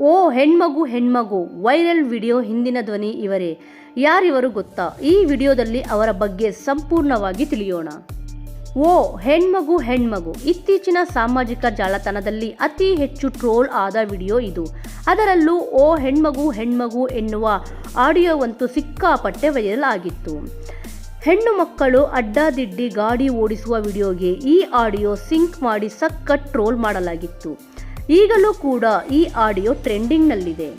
ಓ ಹೆಣ್ಮಗು ಹೆಣ್ಮಗು, viral video ಹಿಂದಿನ ಧ್ವನಿ ಇವರೇ. ಯಾರಿವರು ಗೊತ್ತಾ? ಈ ವಿಡಿಯೋದಲ್ಲಿ ಅವರ ಬಗ್ಗೆ ಸಂಪೂರ್ಣವಾಗಿ ತಿಳಿಯೋಣ. ಓ ಹೆಣ್ಮಗು ಹೆಣ್ಮಗು. ಇತ್ತೀಚಿನ ಸಾಮಾಜಿಕ ಜಾಲತಾಣದಲ್ಲಿ ಅತಿ ಹೆಚ್ಚು ಟ್ರೋಲ್ ಆದ ವಿಡಿಯೋ ಇದು. ಅದರಲ್ಲೂ ಓ ಹೆಣ್ಮಗು ಹೆಣ್ಮಗು ಎನ್ನುವ ಆಡಿಯೋವಂತೂ ಸಿಕ್ಕಾಪಟ್ಟೆ ವೈರಲ್ ಆಗಿತ್ತು. ಹೆಣ್ಣು ಮಕ್ಕಳು ಅಡ್ಡಾದಿಡ್ಡಿ ಗಾಡಿ ಓಡಿಸುವ ವಿಡಿಯೋಗೆ ಈ ಆಡಿಯೋ ಸಿಂಕ್ ಮಾಡಿ ಸಕ್ಕ ಟ್ರೋಲ್ ಮಾಡಲಾಗಿತ್ತು. ಈಗಲೂ ಕೂಡ ಈ ಆಡಿಯೋ ಟ್ರೆಂಡಿಂಗ್ನಲ್ಲಿದೆ.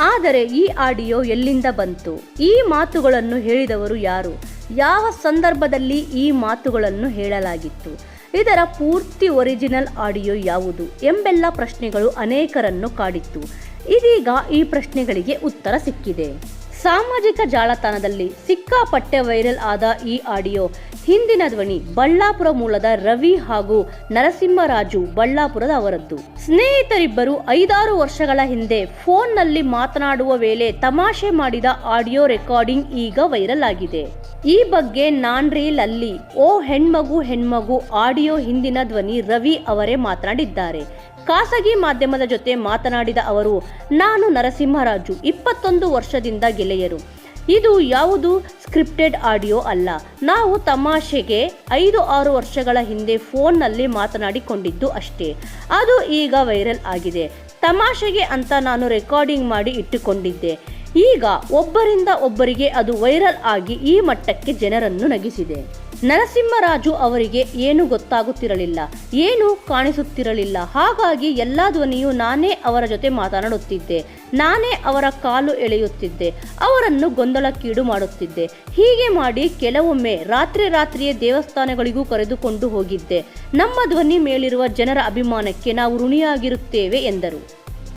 ಆದರೆ ಈ ಆಡಿಯೋ ಎಲ್ಲಿಂದ ಬಂತು? ಈ ಮಾತುಗಳನ್ನು ಹೇಳಿದವರು ಯಾರು? ಯಾವ ಸಂದರ್ಭದಲ್ಲಿ ಈ ಮಾತುಗಳನ್ನು ಹೇಳಲಾಗಿತ್ತು? ಇದರ ಪೂರ್ತಿ ಒರಿಜಿನಲ್ ಆಡಿಯೋ ಯಾವುದು ಎಂಬೆಲ್ಲ ಪ್ರಶ್ನೆಗಳು ಅನೇಕರನ್ನು ಕಾಡಿತ್ತು. ಇದೀಗ ಈ ಪ್ರಶ್ನೆಗಳಿಗೆ ಉತ್ತರ ಸಿಕ್ಕಿದೆ. ಸಾಮಾಜಿಕ ಜಾಲತಾಣದಲ್ಲಿ ಸಿಕ್ಕಾಪಟ್ಟೆ ವೈರಲ್ ಆದ ಈ ಆಡಿಯೋ ಹಿಂದಿನ ಧ್ವನಿ ಬಳ್ಳಾಪುರ ಮೂಲದ ರವಿ ಹಾಗೂ ನರಸಿಂಹರಾಜು ಬಳ್ಳಾಪುರದ ಅವರದ್ದು ಸ್ನೇಹಿತರಿಬ್ಬರು ಐದಾರು ವರ್ಷಗಳ ಹಿಂದೆ ಫೋನ್ನಲ್ಲಿ ಮಾತನಾಡುವ ವೇಳೆ ತಮಾಷೆ ಮಾಡಿದ ಆಡಿಯೋ ರೆಕಾರ್ಡಿಂಗ್ ಈಗ ವೈರಲ್ ಆಗಿದೆ. ಈ ಬಗ್ಗೆ ನಾನ್ ರೀಲ್ ಅಲ್ಲಿ ಓ ಹೆಣ್ಮಗು ಹೆಣ್ಮಗು ಆಡಿಯೋ ಹಿಂದಿನ ಧ್ವನಿ ರವಿ ಅವರೇ ಮಾತನಾಡಿದ್ದಾರೆ. ಖಾಸಗಿ ಮಾಧ್ಯಮದ ಜೊತೆ ಮಾತನಾಡಿದ ಅವರು, ನಾನು ನರಸಿಂಹರಾಜು, ಇಪ್ಪತ್ತೊಂದು ವರ್ಷದಿಂದ ಗೆಳೆಯರು. ಇದು ಯಾವುದು ಸ್ಕ್ರಿಪ್ಟೆಡ್ ಆಡಿಯೋ ಅಲ್ಲ. ನಾವು ತಮಾಷೆಗೆ ಐದು ಆರು ವರ್ಷಗಳ ಹಿಂದೆ ಫೋನ್ನಲ್ಲಿ ಮಾತನಾಡಿಕೊಂಡಿದ್ದು ಅಷ್ಟೇ. ಅದು ಈಗ ವೈರಲ್ ಆಗಿದೆ. ತಮಾಷೆಗೆ ಅಂತ ನಾನು ರೆಕಾರ್ಡಿಂಗ್ ಮಾಡಿ ಇಟ್ಟುಕೊಂಡಿದ್ದೆ. ಈಗ ಒಬ್ಬರಿಂದ ಒಬ್ಬರಿಗೆ ಅದು ವೈರಲ್ ಆಗಿ ಈ ಮಟ್ಟಕ್ಕೆ ಜನರನ್ನು ನಗಿಸಿದೆ. ನರಸಿಂಹರಾಜು ಅವರಿಗೆ ಏನು ಗೊತ್ತಾಗುತ್ತಿರಲಿಲ್ಲ, ಏನು ಕಾಣಿಸುತ್ತಿರಲಿಲ್ಲ. ಹಾಗಾಗಿ ಎಲ್ಲ ಧ್ವನಿಯು ನಾನೇ ಅವರ ಜೊತೆ ಮಾತನಾಡುತ್ತಿದ್ದೆ, ನಾನೇ ಅವರ ಕಾಲು ಎಳೆಯುತ್ತಿದ್ದೆ, ಅವರನ್ನು ಗೊಂದಲಕ್ಕೀಡು ಮಾಡುತ್ತಿದ್ದೆ. ಹೀಗೆ ಮಾಡಿ ಕೆಲವೊಮ್ಮೆ ರಾತ್ರಿ ರಾತ್ರಿಯೇ ದೇವಸ್ಥಾನಗಳಿಗೂ ಕರೆದುಕೊಂಡು ಹೋಗಿದ್ದೆ. ನಮ್ಮ ಧ್ವನಿ ಮೇಲಿರುವ ಜನರ ಅಭಿಮಾನಕ್ಕೆ ನಾವು ಋಣಿಯಾಗಿರುತ್ತೇವೆ ಎಂದರು.